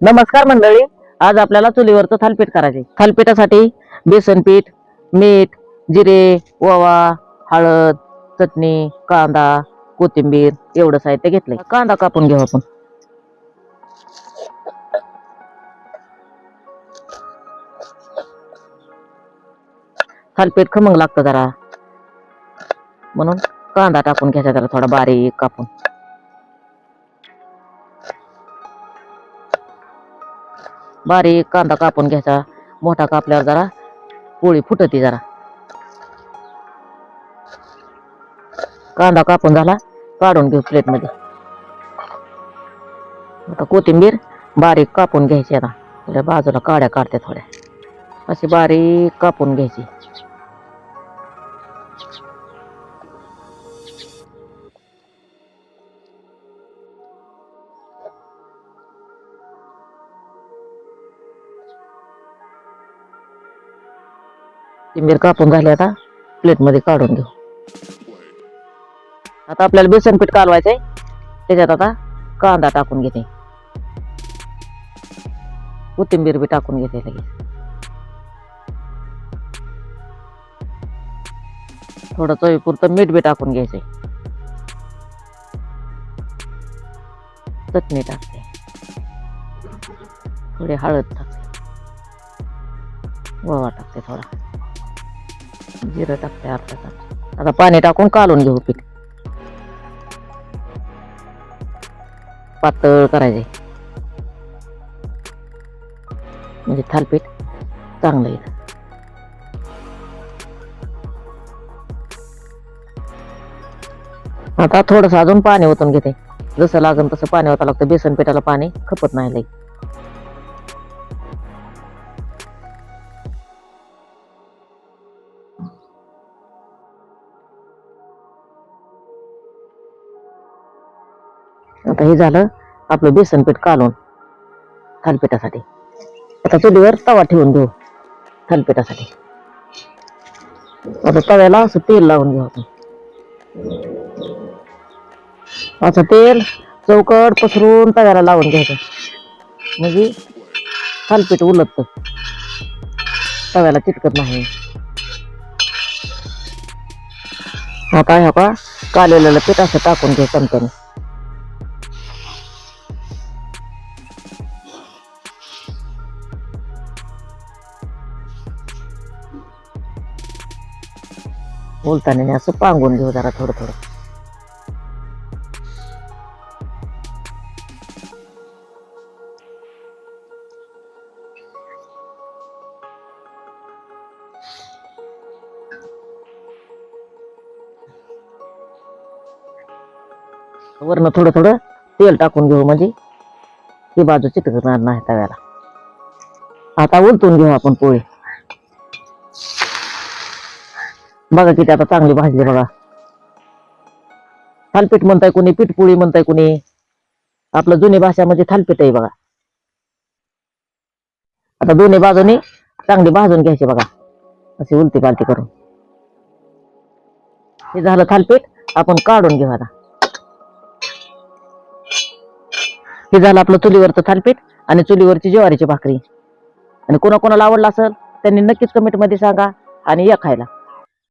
नमस्कार मंडळी आज आपल्याला चुलीवरचं थालपीठ करायचे थालपीठासाठी बेसन पीठ मीठ जिरे ओवा हळद चटणी कांदा कोथिंबीर एवढं साहित्य घेतलंय. कांदा कापून घेऊ आपण. थालपीठ खमंग लागतं जरा. म्हणून कांदा टाकून घ्यायचा जरा थोडा बारीक कापून. बारीक कांदा कापून घ्यायचा. मोठा कापल्यावर जरा पोळी फुटती जरा. कांदा कापून झाला काढून घेऊ प्लेटमध्ये. आता कोथिंबीर बारीक कापून घ्यायची आता. थोड्या बाजूला काड्या काढते थोड्या. अशी बारीक कापून घ्यायची. कोथिंबीर कापून झाली आता. प्लेटमध्ये काढून घेऊ. आता आपल्याला बेसन पीठ कालवायचंय. त्याच्यात आता कांदा टाकून घेते. कोथिंबीर बी टाकून घेते लगेच. थोडं चवीपुरतं मीठ बी टाकून घ्यायचंय. चटणी टाकते. थोडी हळद टाकते. गोवा टाकते थोडा. जिरं टाकते अर्धा तास. आता पाणी टाकून कालून घेऊ पीठ. पातळ करायचे म्हणजे थालपीठ चांगलं येईल आता थोडस अजून पाणी ओतून घेते. जसं लागेल तसं पाणी ओता लागतं. बेसन पिठाला पाणी खपत नाही लई. आता हे झालं आपलं बेसन पीठ कालून थालपिठासाठी. आता चुलीवर तवा ठेवून घेऊ थालपिठासाठी. आता तव्याला असं तेल लावून घेऊ आपण. असं तेल चौकट पसरून तव्याला लावून घ्यायचं. म्हणजे थालपीठ उलटत. तव्याला चिटकत नाही. आता ह्या का कालेलेलं पीठ असं टाकून घेऊ चमच्याने. बोलताना असं पांगून घेऊ जरा थोडं थोडं. वरनं थोडं थोडं तेल टाकून घेऊ म्हणजे. ती बाजू चिटकणार नाही तव्याला. आता उलटून घेऊ आपण पोळी. बघा किती आता चांगली भाजली बघा. थालपीठ म्हणताय कोणी पीठपोळी म्हणताय कोणी. आपलं जुनी भाषा म्हणजे थालपीठ आहे बघा. आता दोन्ही बाजूनी चांगली भाजून घ्यायची बघा. अशी उलटी पालटी करून. हे झालं थालपीठ आपण काढून घेऊ आता. हे झालं आपलं चुलीवरचं थालपीठ आणि चुलीवरची ज्वारीची भाकरी. आणि कोणाकोणाला आवडलं असेल त्यांनी नक्कीच कमेंटमध्ये सांगा आणि या खायला.